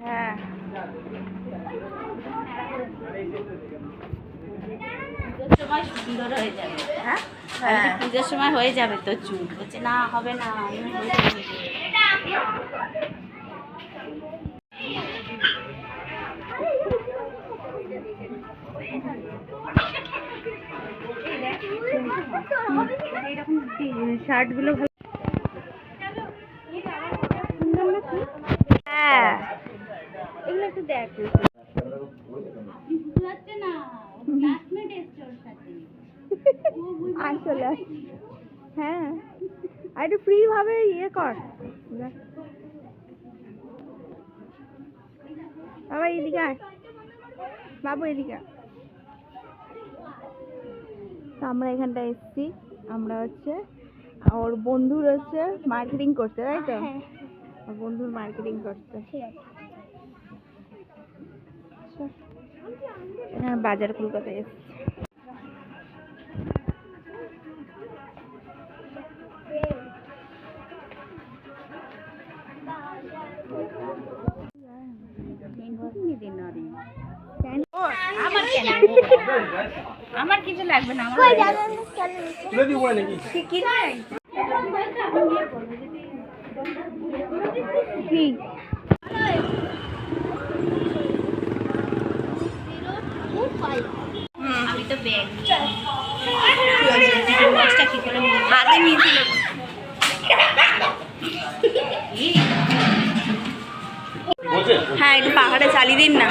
হ্যাঁ। পুজোর সময় সুন্দর হয়ে যাবে। হ্যাঁ? হ্যাঁ। পুজোর সময় হয়ে যাবে তো চুল। বলছে না হবে না আমি হয়ে যাবে। শার্টগুলো ভালো হ্যাঁ একটু দেখ। না ক্লাসমেট এসছে ওর সাথে। আর হ্যাঁ। আর একটু ফ্রি ভাবে ইয়ে কর। বাবা এদিকে আয়। বাবু এদিকে তো আমরা এখানটা এসেছি। আমরা হচ্ছে ওর বন্ধুর হচ্ছে মার্কেটিং করতে তাই তো? বন্ধুর মার্কেটিং করতে। এখানে বাজার কলকাতায় এসেছি আমার কিছু লাগবে না আমার কি? করে নিয়েছিল হ্যাঁ একটু পাখাটা চালিয়ে দিন না।